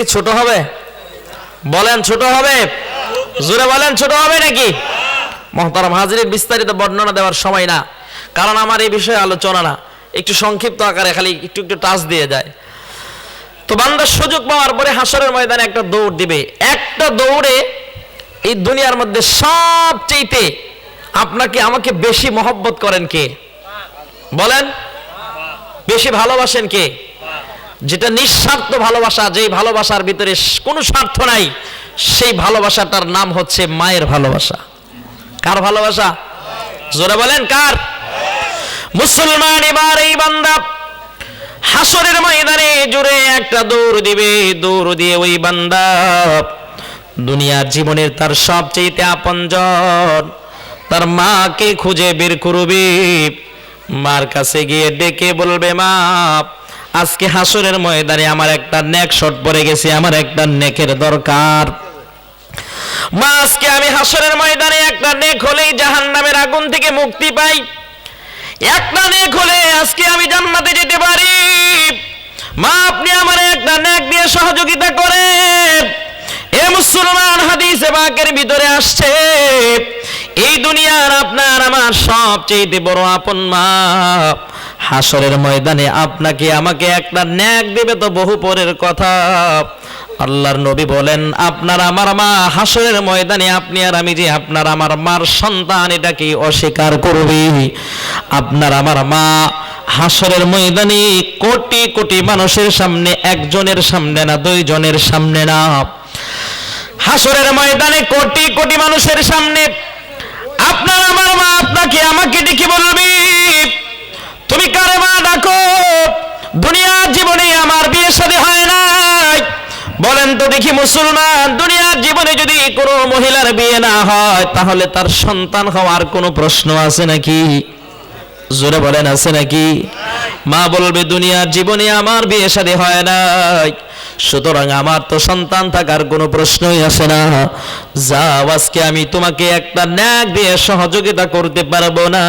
ছোট হবে? বলেন ছোট হবে? জোরে বলেন ছোট হবে নাকি? মহতারাম হাজিরের বিস্তারিত বর্ণনা দেওয়ার সময় না, কারণ আমার এই বিষয়ে আলোচনা না। একটু সংক্ষিপ্ত আকারে খালি একটু একটু টাচ দিয়ে যায়। তো বান্দার সুযোগ পাওয়ার পরে হাসরের ময়দানে একটা দৌড় দিবে। একটা দৌড়ে এই দুনিয়ার মধ্যে সবচেয়েতে আপনাকে, আমাকে বেশি মহব্বত করেন কে? বলেন? বেশি ভালোবাসেন কে? যেটা নিঃস্বার্থ ভালোবাসা, যেই ভালোবাসার ভিতরে কোনো স্বার্থ নাই, সেই ভালোবাসাটার নাম হচ্ছে মায়ের ভালোবাসা। কার ভালোবাসা? জোরে বলেন, কার? মুসলমান এবার এই বান্দা হাসরের ময়দানে জুড়ে একটা দৌড় দিবে, দৌড় দিয়ে ওই বান্দা দুনিয়ার জীবনের তার সবচেয়ে আপনজন, তার মাকে খুঁজে বের করবে। মার কাছে গিয়ে ডেকে বলবে, মা আজকে হাসরের ময়দানে আমার একটা নেক শট পড়ে গেছে, আমার একটা নেকের দরকার। মা, আজকে আমি হাসরের ময়দানে একটা নেক হলেই জাহান্নামের আগুন থেকে মুক্তি পাই। একটা নেক হলে আজকে আমি জান্নাতে যেতে পারি। মা, আপনি আমার একটা নেক দিয়ে সহযোগিতা করেন। এ মুসলমান হাদিসে বাকের ভিতরে আসছে, এই দুনিয়ার আপনার আমার সবচেয়ে বড় আপন মা। হাসরের ময়দানে আপনাকে আমাকে একটা ন্যাক দেবে তো বহু পরের কথা। আল্লাহর নবী বলেন, আপনার আমার মা হাসরের ময়দানে, আপনি আর আমি যে আপনার আমার মার সন্তান এটাকে অস্বীকার করবে। আপনার আমার মা হাসরের ময়দানে কোটি কোটি মানুষের সামনে, একজনের সামনে না, দুইজনের সামনে না। হাসরের ময়দানে কোটি কোটি মানুষের সামনে আপনার আমার মা আপনাকে আমাকে ডেকে বলবি তুমি কারে মা ডাকো দুনিয়ার জীবনে আমার বিয়ে শাদী হয় নাই বলেন তো দেখি মুসলমান, দুনিয়ার জীবনে যদি কোনো মহিলার বিয়ে না হয়, তাহলে তার সন্তান হওয়ার কোনো প্রশ্ন আছে নাকি? জোরে বলেন, আছে নাকি? মা বলবে, দুনিয়ার জীবনে আমার বিয়ে শাদী হয় নাই। সুতরাং আমার তো সন্তান থাকার কোনো প্রশ্নই আসে না। যাও, আজকে আমি তোমাকে একটা ন্যাক দিয়ে সহযোগিতা করতে পারব না।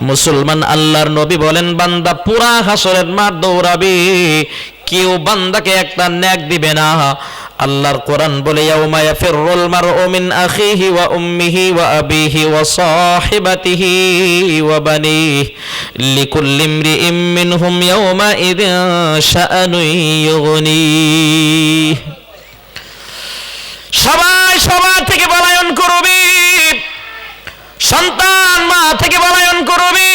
মুসলমান আল্লাহর নবী বলেন, বান্দা পুরা হাসরের মার দৌড়াবে। কেউ বান্দাকে একটা ন্যাক দিবে না। আল্লাহর কোরআন বলে, ইয়াউমা ইয়াফিরুল মারউ মিন আখিহি ওয়া উম্মিহি ওয়া আবিহি ওয়া সাহিবাতিহি ওয়া বানিহি লিকুল্লি ইমরিইম মিনহুম ইয়াউমা ইযিন ইউগনিহি। সবাই সবার থেকে পলায়ন করবি। সন্তান মা থেকে পলায়ন করবি।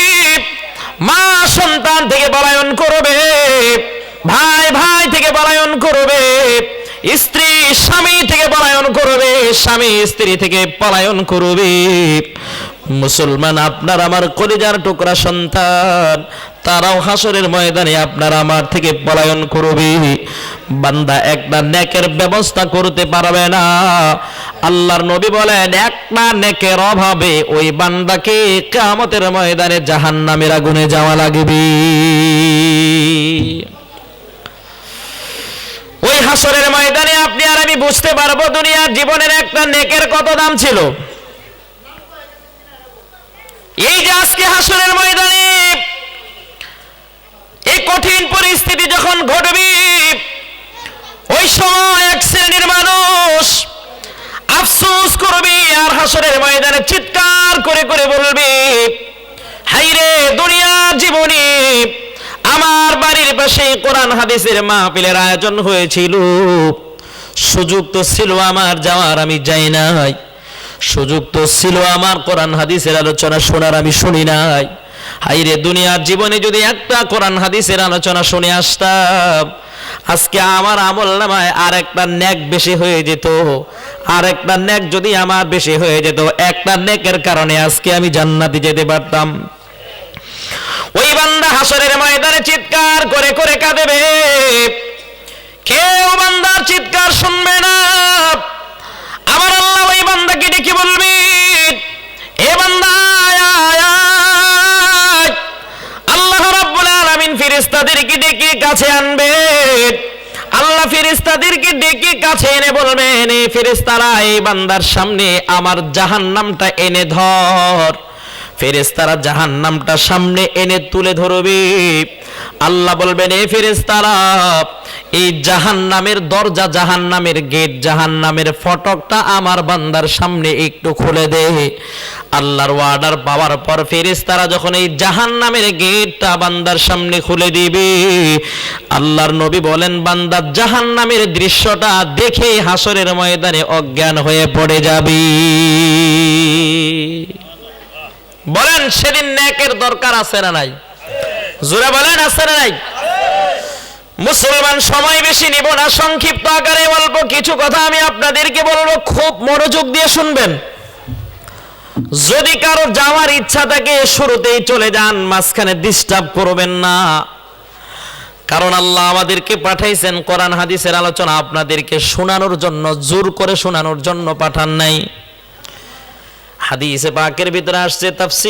মা সন্তান থেকে পলায়ন করবে ভাই ভাই থেকে পলায়ন করবে স্ত্রী স্বামী থেকে পলায়ন করবে, স্বামী স্ত্রী থেকে পলায়ন করবে। মুসলমান, আপনার আমার কলিজার টুকরা সন্তান, তারাও হাসরের ময়দানে আপনার আমার থেকে পলায়ন করবে। বান্দা, একটা নেকের ব্যবস্থা করতে পারবে না। আল্লাহর নবী বলেন, একটা নেকের অভাবে ওই বান্দাকে কামতের ময়দানে জাহান্নামের আগুনে যাওয়া লাগবে। ওই হাসরের ময়দানে আপনি আর আমি বুঝতে পারব দুনিয়ার জীবনের একটা নেকের কত দাম ছিল। এই যে আজকে হাসরের ময়দানে এই কঠিন পরিস্থিতি যখন ঘটবে, ওই সময় এক শ্রেণির মানুষ আফসোস করবে আর হাসরের ময়দানে চিৎকার করে করে বলবে হাইরে দুনিয়ার জীবনে আমার বাড়ির পাশে কোরআন হাদিসের মাহফিলের আয়োজন হয়েছিল। সুযোগ তো ছিল আমার যাওয়ার, আমি যাই নাই। সুযোগ তো ছিল আমার কোরআন হাদিসের আলোচনা শোনার, আমি শুনি নাই। হাইরে দুনিয়ার জীবনে যদি একটা কোরআন হাদিসের আলোচনা শুনে আসতাম, আজকে আমার আমল নামায় আর একটা ন্যাক বেশি হয়ে যেত। আর একটা ন্যাক যদি আমার বেশি হয়ে যেত, একটা নেকের কারণে আজকে আমি জান্নাতে যেতে পারতাম। ময়দানে চিৎকার করে করে কাঁদেবে। কেউ বান্দার চিৎকার শুনবে না। আমার আল্লাহ ওই বান্দাকে ডেকে বলবি, এ বান্দা। আল্লাহ রাব্বুল আলামিন ফেরেশতাদেরকে ডেকে কাছে আনবে। আল্লাহ ফেরেশতাদেরকে ডেকে কাছে এনে বলবেন এই ফেরেশতারা, এই বান্দার সামনে আমার জাহান্নামটা এনে ধর। ফেরেস্তারা জাহান নামটা সামনে এনে তুলে ধরবে। আল্লাহ বলবেন, এ ফেরেস্তারা এই জাহান নামের দরজা জাহান নামের গেট জাহান নামের ফটকটা আমার বান্দার সামনে একটু খুলে দে। আল্লাহর ওয়ার্ডার পাওয়ার পর ফেরেস তারা যখন এই জাহান নামের গেটটা বান্দার সামনে খুলে দিবে, আল্লাহর নবী বলেন, বান্দা জাহান নামের দৃশ্যটা দেখে হাসরের ময়দানে অজ্ঞান হয়ে পড়ে যাবে। বলেন, সেদিন ন্যাকের দরকার আছে না নাই? জোরে বলেন, আছে না নাই? মুসলমান সময় বেশি নিব না, সংক্ষিপ্ত আকারে অল্প কিছু কথা আমি আপনাদেরকে বলব, খুব মনোযোগ দিয়ে শুনবেন। যদি কারও যাওয়ার ইচ্ছা থাকে, শুরুতেই চলে যান, মাঝখানে ডিস্টার্ব করবেন না। কারণ আল্লাহ আমাদেরকে পাঠাইছেন, কোরআন, হাদিসের আলোচনা আপনাদেরকে শোনানোর জন্য, জোর করে শোনানোর জন্য পাঠান নাই। হাদিসে পাকের ভিতরে আসছে, তাফসির